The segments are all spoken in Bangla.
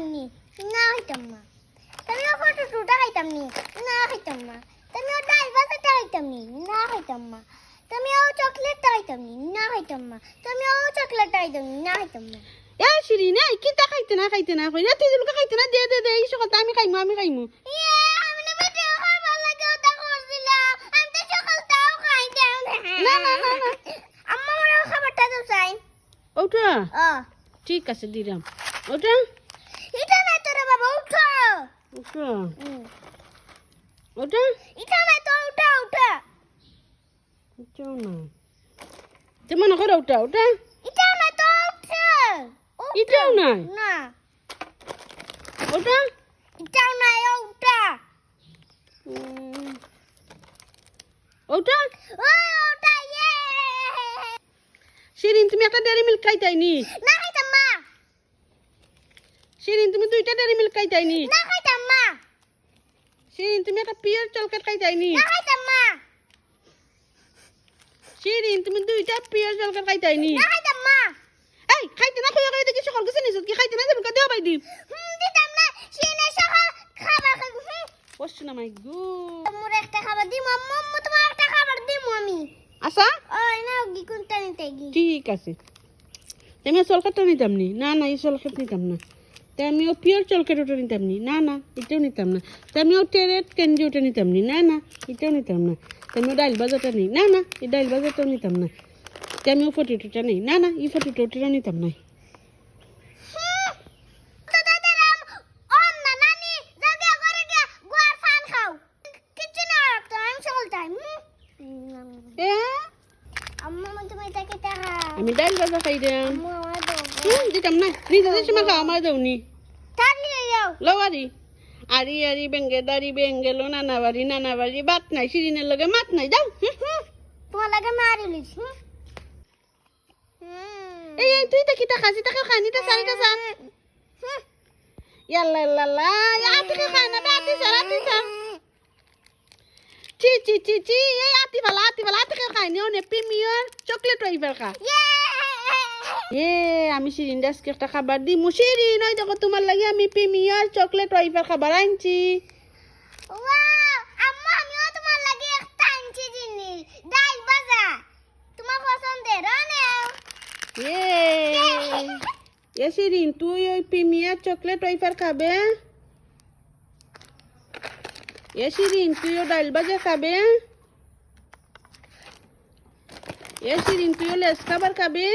খাইতাম নি না খাইতাম না তুমিও ফটো টুটা খাইতাম নি না খাইতাম না তুমিও ডাল ভাজাটা খাইতাম নি না খাইতাম না তুমিও চকলেটটা খাইতাম নি না খাইতাম না তুমিও চকলেটটা খাইতাম নি না খাইতাম না এ শিরিন কিতা খাইতে না খাইতে না কই? তুই দুলকে খাইতে না দে দে দে এই সকাল আমি খাইমু আমি খাইমু। ইয়ে আমি না। বেটে ওটা? ঠিক আছে দিলাম। ওটা? এটা না তোরা বাবা উঠো। ওটা হুম। ওটা এটা না তো উঠা উঠা। ওটাও না। তে মনে করো ওটা ওটা এটা না তো উঠা। এটাও নাই না। ওটা এটাও না উঠা। ওটা ওটা ইয়ে। শিরিন তুমি একটা ডেরি মিল্ক খাইতাইনি না শিরিন তুমি দুইটা ডেরি মিল্ক খাইতাইনি। না খাইতাম মা। শিরিন তুমি একটা পিওর চকলেট খাইতাইনি। না খাইতাম মা। শিরিন তুমি দুইটা পিওর চকলেট খাইতাইনি। না খাইতাম মা। এই খাইতে না কইয়া কইয়া দেখি সকল কিছু নিছত কি খাইতে না যাবে দেও বাই দিম হুম দিতাম না সিনে সকাল খাবার খাইব হুম। কষ্ট না মাই গো। মোর একটা খাবার দিম আম্মু তোমার একটা খাবার দিম আমি। আচ্ছা? ওই না গি কোনটা নিতে গি। ঠিক আছে। আমি চলকাটটা নিতাম নি। না না এই চলকাট নিতাম না। তা আমি ও পিওর চলকাট ওটা নিতাম নি। না না এটাও নিতাম না। তা আমি ও টেরেট ক্যান্ডি ওটা নিতাম নি। না না এটাও নিতাম না। তা আমি ও ডাইল বাজারটা নেই না না এই ডাইল বাজারটাও নিতাম না। তা আমি ও ফটিটোটা নেই না না এই ফটিটোটা নিতাম না। আমি ডাইল বাজার খাই হুম দিতাম না। নিজে সময় খাওয়া আমার দেওনি। তাড়ি যাও লওয়ারি আরি আরি বেঙ্গে দারি বেঙ্গেলো নানা বাড়ি নানা বাড়ি বাত নাই সিরিনের লগে মাত নাই যাও হুম, হুম। তোমার লাগে মারি লিস হুম হুম এই এই তুই দেখি টাকা আছে টাকা খানি তা সারি কাসা ইয়াল্লা ইয়াল্লা আতি কা খানা তা আতি সারা আতি সার চি চি চি চি এই আতি ভালা আতি ভালা আতি কা খাইনি ওনে প্রিমিয়ার চকলেট ওইবার খা এ আমি শিরিন দাসকে একটা খাবার দি মুশিরিন ওই দেখো তোমার লাগে আমি প্রিমিয়ার চকলেট ওইবার খাবার আনছি। ডাল এ শিরিন তুই ওই প্রিমিয়ার চকলেট ওইফার খাবে? এ শিরিন তুইও ডাইল বাজে খাবে? এ শিরিন তুইও লেস খাবার খাবে?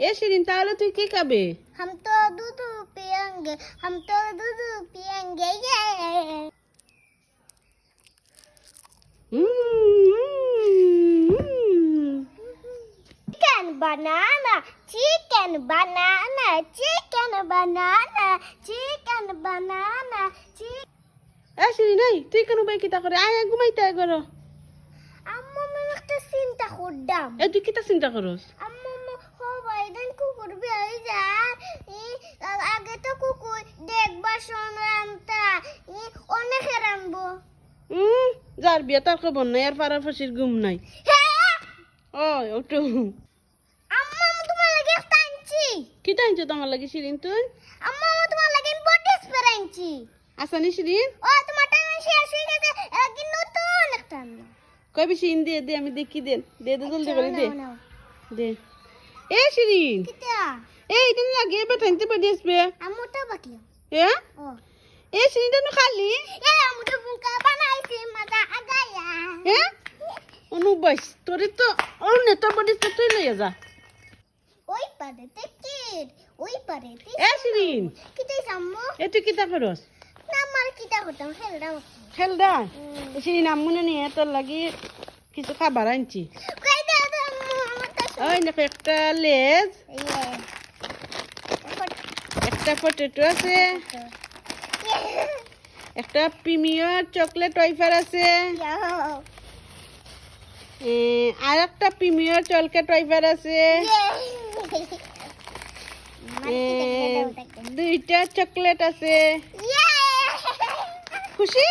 এ শিরিন তাহলে তুই কি খাবে हम तो दूध पियेंगे हम तो दूध पियेंगे ये चिकन बनाना चिकन बनाना चिकन बनाना चिकन बनाना चिकन এ শিরিন এই তুই কেন বাই কিতা করে আয় আয় ঘুমাইতে আয় করো আম্মু আমি একটা চিন্তা করলাম এ তুই কিতা চিন্তা করস আম্মু উম, যার বিয়ে তার খবর নাই আর ফাঁসির ঘুম নাই। হ্যাঁ? ওই ওটু। আমি তোমার লাগে শিরিন তুই? আম্মু আমি তোমার লাগে আসানি শিরিন? ও তোমার টাইম শেষ হয়ে গেছে কি নতুন একটা আনলাম কয় বেশি ইন দে দে আমি দেখি দেন দে দে জলদি করে দে। নাও। দে। এ শিরিন। কিতা এই লাগে আসবে আম্মুটা বাকি। এ? ও। এ শিরিনটা নো খালি এ আম্মুটা বুকা বানাইছি মজা আগায়া এ অনু বস তোরে তো ওর নেতা বডি তো তুই লইয়া যা ওই পারে টিকিট ওই পারে এ শিরিন কিতাই আম্মু এ তুই কিতা করস না আমার কিতা করতাম খেলতাম খেল দা এ শিরিন আম্মুনে নিয়ে তোর লাগি কিছু খাবার আনছি ওই দেখো একটা লেজ একটা পটেটো আছে একটা প্রিমিয়ার চকলেট ওয়াইফার আছে। আর একটা প্রিমিয়ার চকলেট ওয়াইফার আছে। দুইটা চকলেট আছে। খুশি?